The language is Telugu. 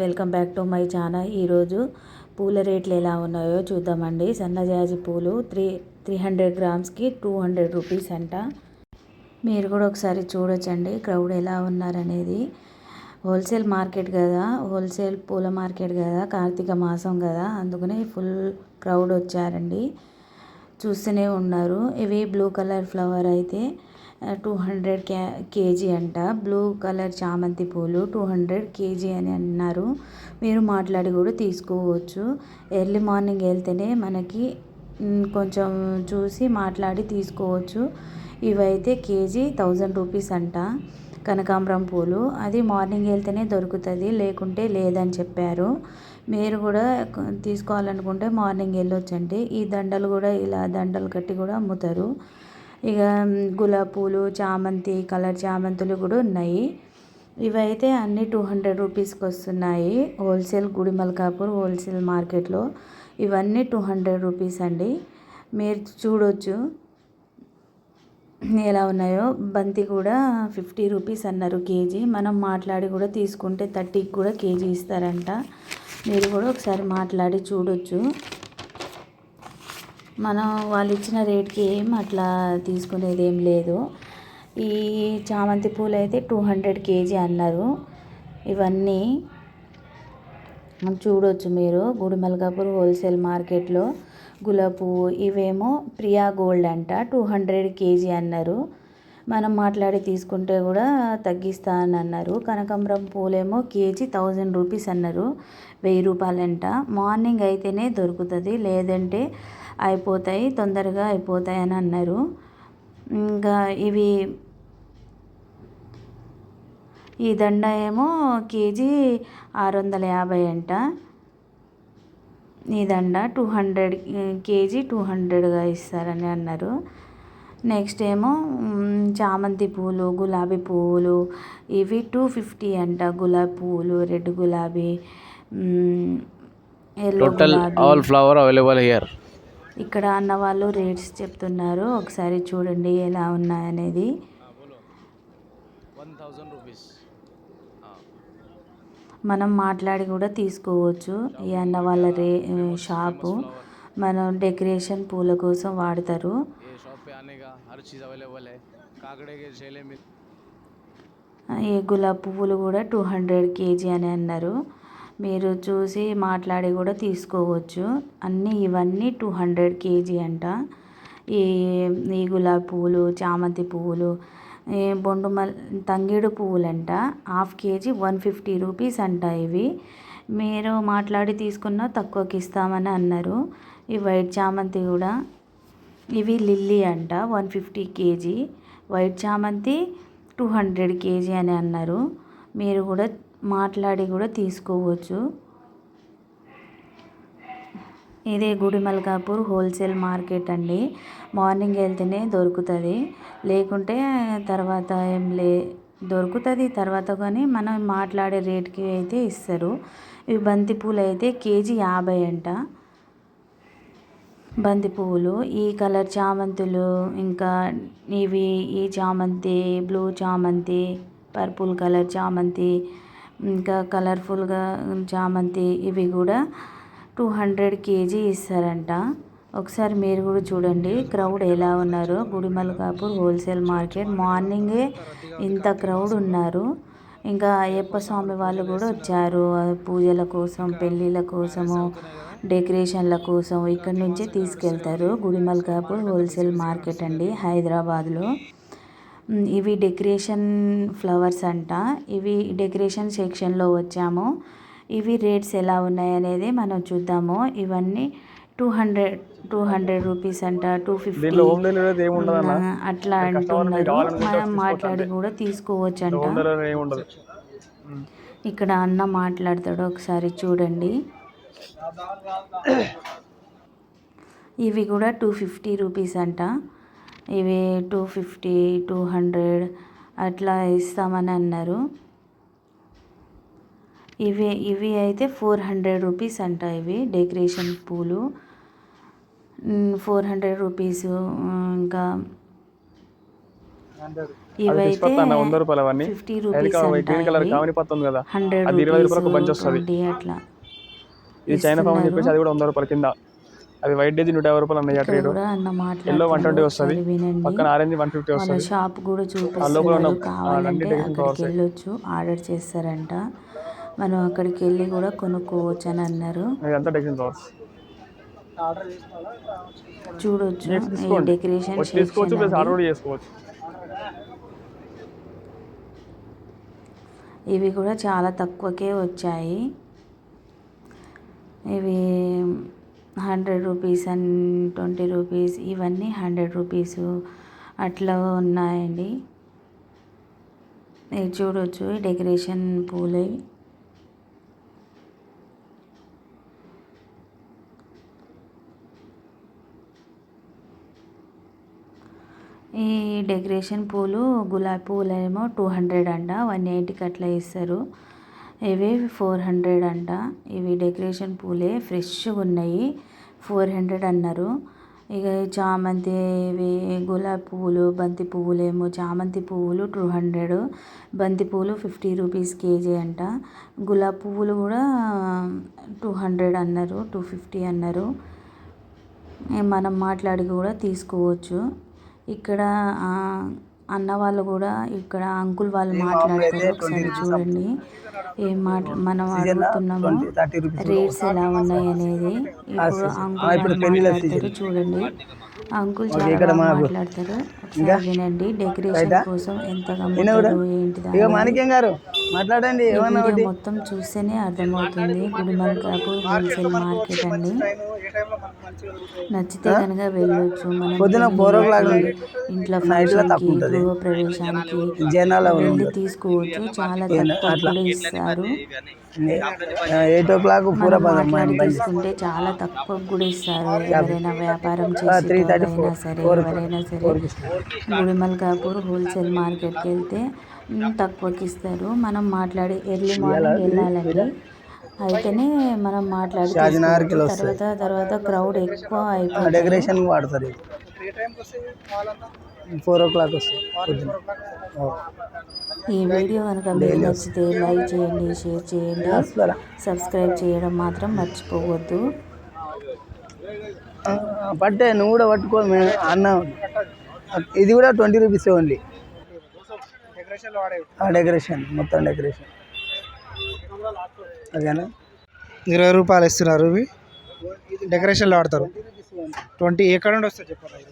Welcome back to my channel. ఈరోజు పూల రేట్లు ఎలా ఉన్నాయో చూద్దామండి. సన్నజాజి పూలు త్రీ త్రీ హండ్రెడ్ గ్రామ్స్కి టూ హండ్రెడ్ రూపీస్ అంట. మీరు కూడా ఒకసారి చూడొచ్చండి. క్రౌడ్ ఎలా ఉన్నారనేది. హోల్సేల్ మార్కెట్ కదా. హోల్సేల్ పూల మార్కెట్ కదా. కార్తీక మాసం కదా. అందుకనే ఫుల్ క్రౌడ్ వచ్చారండి. చూస్తూనే ఉన్నారు. ఇవి బ్లూ కలర్ ఫ్లవర్ అయితే టూ హండ్రెడ్ క్యా కేజీ అంట. బ్లూ కలర్ చామంతి పూలు టూ హండ్రెడ్ కేజీ అని అన్నారు. మీరు మాట్లాడి కూడా తీసుకోవచ్చు. ఎర్లీ మార్నింగ్ వెళ్తేనే మనకి కొంచెం చూసి మాట్లాడి తీసుకోవచ్చు. ఇవైతే కేజీ థౌజండ్ రూపీస్ అంట కనకాంబరం పూలు. అది మార్నింగ్ వెళ్తేనే దొరుకుతుంది లేకుంటే లేదని చెప్పారు. మీరు కూడా తీసుకోవాలనుకుంటే మార్నింగ్ వెళ్ళొచ్చండి. ఈ దండలు కూడా ఇలా దండలు కట్టి కూడా అమ్ముతారు. ఇక గులాబీ పూలు చామంతి కలర్ చామంతులు కూడా ఉన్నాయి. ఇవైతే అన్నీ టూ హండ్రెడ్ రూపీస్కి వస్తున్నాయి. హోల్సేల్ గుడి మల్కాపూర్ హోల్సేల్ మార్కెట్లో. ఇవన్నీ టూ హండ్రెడ్ రూపీస్ అండి. మీరు చూడొచ్చు. ఎలా ఉన్నాయో. బంతి కూడా ఫిఫ్టీ రూపీస్ అన్నారు కేజీ. మనం మాట్లాడి కూడా తీసుకుంటే థర్టీకి కూడా కేజీ ఇస్తారంట. మీరు కూడా ఒకసారి మాట్లాడి చూడొచ్చు. మనం వాళ్ళు ఇచ్చిన రేట్కి ఏం అట్లా తీసుకునేది ఏం లేదు. ఈ చామంతి పూలు అయితే టూ హండ్రెడ్ కేజీ అన్నారు. ఇవన్నీ చూడొచ్చు మీరు. గుడిమల్కాపూర్ హోల్సేల్ మార్కెట్లో గులాబీ పువ్వు ఇవేమో ప్రియా గోల్డ్ అంట టూ హండ్రెడ్ కేజీ అన్నారు. మనం మాట్లాడి తీసుకుంటే కూడా తగ్గిస్తా అని అన్నారు. కనకాంబరం పూలేమో కేజీ థౌజండ్ రూపీస్ అన్నారు. వెయ్యి రూపాయలంట. మార్నింగ్ అయితేనే దొరుకుతుంది. లేదంటే అయిపోతాయి తొందరగా అయిపోతాయి అని అన్నారు. ఇంకా ఇవి ఈ దండ ఏమో కేజీ ఆరు వందల యాభై అంట. ఈ దండ టూ హండ్రెడ్ కేజీ టూ హండ్రెడ్గా ఇస్తారని అన్నారు. నెక్స్ట్ ఏమో చామంతి పూలు గులాబీ పువ్వులు ఇవి టూ ఫిఫ్టీ అంట. గులాబీ పువ్వులు రెడ్ గులాబీ yellow total all flower available here ఇక్కడ అన్న వాళ్ళు రేట్స్ చెప్తున్నారు. ఒకసారి చూడండి ఎలా ఉన్నాయనేది మనం మాట్లాడి కూడా తీసుకోవచ్చు. ఈ అన్న వాళ్ళ రే షాపు మనం డెకరేషన్ పూల కోసం వాడతారు. ఏ గులాబ్ పువ్వులు కూడా టూ హండ్రెడ్ కేజీ అని అన్నారు. మీరు చూసి మాట్లాడి కూడా తీసుకోవచ్చు. అన్నీ ఇవన్నీ టూ హండ్రెడ్ కేజీ అంట. ఈ ఈ గులాబీ పువ్వులు చామంతి పువ్వులు బొండు మల్ తంగేడు పువ్వులంట. Half KG one fifty rupees అంట ఇవి. మీరు మాట్లాడి తీసుకున్న తక్కువకి ఇస్తామని అన్నారు. ఈ వైట్ చామంతి కూడా ఇవి లిల్లీ అంట వన్ ఫిఫ్టీ కేజీ. వైట్ చామంతి టూ హండ్రెడ్ కేజీ అని అన్నారు. మీరు కూడా మాట్లాడి కూడా తీసుకోవచ్చు. ఇదే గుడిమల్కాపూర్ హోల్సేల్ మార్కెట్ అండి. మార్నింగ్ వెళ్తేనే దొరుకుతుంది. లేకుంటే తర్వాత ఏం లే దొరుకుతుంది తర్వాత కానీ మనం మాట్లాడే రేట్కి అయితే ఇస్తారు. ఇవి బంతి పూలు అయితే కేజీ యాభై అంట. బంతి పువ్వులు ఈ కలర్ చామంతులు ఇంకా ఇవి ఈ చామంతి బ్లూ చామంతి పర్పుల్ కలర్ చామంతి ఇంకా కలర్ఫుల్గా చామంతి ఇవి కూడా టూ హండ్రెడ్ కేజీ ఇస్తారంట. ఒకసారి మీరు కూడా చూడండి. క్రౌడ్ ఎలా ఉన్నారో? Gudimalkapur wholesale market. మార్నింగే ఇంత క్రౌడ్ ఉన్నారు. ఇంకా అయ్యప్ప స్వామి వాళ్ళు కూడా వచ్చారు. పూజల కోసం పెళ్ళిళ్ళ కోసము డెకరేషన్ల కోసం ఇక్కడ నుంచే తీసుకెళ్తారు. గుడిమల్కాపూర్ హోల్సేల్ మార్కెట్ అండి హైదరాబాద్లో. ఇవి డెకరేషన్ ఫ్లవర్స్ అంట. ఇవి డెకరేషన్ సెక్షన్లో వచ్చాము. ఇవి రేట్స్ ఎలా ఉన్నాయి అనేది మనం చూద్దాము. ఇవన్నీ two hundred two hundred rupees అంట టూ ఫిఫ్టీ. అట్లా అంటున్నారు మనం మాట్లాడి కూడా తీసుకోవచ్చు అంట ఇక్కడ అన్న మాట్లాడతాడు ఒకసారి చూడండి. ఇవి కూడా టూ ఫిఫ్టీ రూపీస్ అంట. ఇవి టూ ఫిఫ్టీ టూ హండ్రెడ్ అట్లా ఇస్తామని అన్నారు. ఇవి ఇవి అయితే ఫోర్ హండ్రెడ్ రూపీస్ అంట ఇవి డెకరేషన్ పూలు. ఫోర్ హండ్రెడ్ రూపీస్ ఇంకా ఇవైతే ఫిఫ్టీ రూపీస్ హండ్రెడ్ రూపీస్ అట్లా ఇది చైనా ఫామ్ అని చెప్పేసి అది కూడా వంద రూపాయల కింద. అది వైట్ డేజీ నూట యాభై రూపాయలు ఉన్నాయి ఇక్కడ రేటు కూడా అన్న ఎల్లో వన్ ట్వంటీ వస్తుంది. పక్కన ఆరెంజ్ వన్ ఫిఫ్టీ వస్తుంది. షాప్ కూడా కావాలంటే అక్కడికి. వెళ్ళొచ్చు ఆర్డర్ చేస్తారంట. మనం అక్కడికి వెళ్ళి కూడా కొనుక్కోవచ్చు అని అన్నారు. చూడొచ్చు. డెకరేషన్ చేసుకోవచ్చు. ఇవి కూడా చాలా తక్కువకే వచ్చాయి. ఇవి hundred rupees and twenty rupees ఇవన్నీ హండ్రెడ్ రూపీస్ అట్లా ఉన్నాయండి. ఇది చూడొచ్చు ఈ డెకరేషన్ పూలు. ఈ డెకరేషన్ పూలు గులాబీ పూలేమో టూ హండ్రెడ్ అంట వన్ ఎయిటీకి అట్లా ఇస్తారు. ఇవి ఫోర్ హండ్రెడ్ అంట. ఇవి డెకరేషన్ పూలే ఫ్రెష్గా ఉన్నాయి. ఫోర్ హండ్రెడ్ అన్నారు. ఇక చామంతి ఇవి గులాబీ పువ్వులు బంతి పువ్వులేమో చామంతి పువ్వులు టూ హండ్రెడ్. బంతి పువ్వులు ఫిఫ్టీ రూపీస్ కేజీ అంట. గులాబీ పువ్వులు కూడా టూ హండ్రెడ్ అన్నారు టూ ఫిఫ్టీ అన్నారు. మనం మాట్లాడి కూడా తీసుకోవచ్చు. ఇక్కడ అన్న వాళ్ళు కూడా ఇక్కడ అంకుల్ వాళ్ళు మాట్లాడతారు. ఒకసారి చూడండి. ఏం మాట మనం అడుగుతున్నాము? రేట్స్ ఎలా ఉన్నాయి అనేది ఇప్పుడు అంకుల్ మాట్లాడతారు. చూడండి. అంకుల్ చాలా మాట్లాడతారు. ఒకసారి వినండి. డెకరేషన్ కోసం ఎంత ఏంటిది గారు. మాట్లాడండి ఏమన్నా వీడియో మొత్తం చూస్తేనే అర్థమవుతుంది. గుడిమల్కాపూర్ హోల్సేల్ మార్కెట్ అండి. నచ్చితే కనుక వెళ్ళొచ్చు. మనం పొద్దున నుండి ఇంట్లో ఫంక్షన్కి. గృహ ప్రవేశానికి జనాల వెళ్ళి తీసుకోవచ్చు. చాలా తక్కువ ఇస్తారు ఎయిట్ ఓ క్లాక్ పూర తీసుకుంటే చాలా తక్కువ కూడా ఇస్తారు ఎవరైనా వ్యాపారం చేసేటైనా సరే ఎవరైనా సరే గుడిమల్కాపూర్ హోల్సేల్ మార్కెట్కి వెళ్తే తక్కువకి ఇస్తారు. మనం మాట్లాడి ఎర్లీ మార్నింగ్ వెళ్ళాలండి. అయితేనే మనం మాట్లాడి. తర్వాత తర్వాత క్రౌడ్ ఎక్కువ అయిపోతుంది. డెకరేషన్ వాడతారు ఫోర్ ఓ క్లాక్ వస్తుంది. ఈ వీడియో కనుక మీకు నచ్చితే లైక్ చేయండి షేర్ చేయండి? సబ్స్క్రైబ్ చేయడం మాత్రం మర్చిపోవద్దు. పట్టే నువ్వు కూడా పట్టుకో అన్న. ఇది కూడా ట్వంటీ రూపీస్ ఓన్లీ. డెకరేషన్ మొత్తం డెకరేషన్. అదేనా ఇరవై రూపాయలు ఇస్తున్నారు ఇవి. డెకరేషన్లో వాడతారు. ట్వంటీ ఎక్కడ నుండి వస్తుంది చెప్పండి?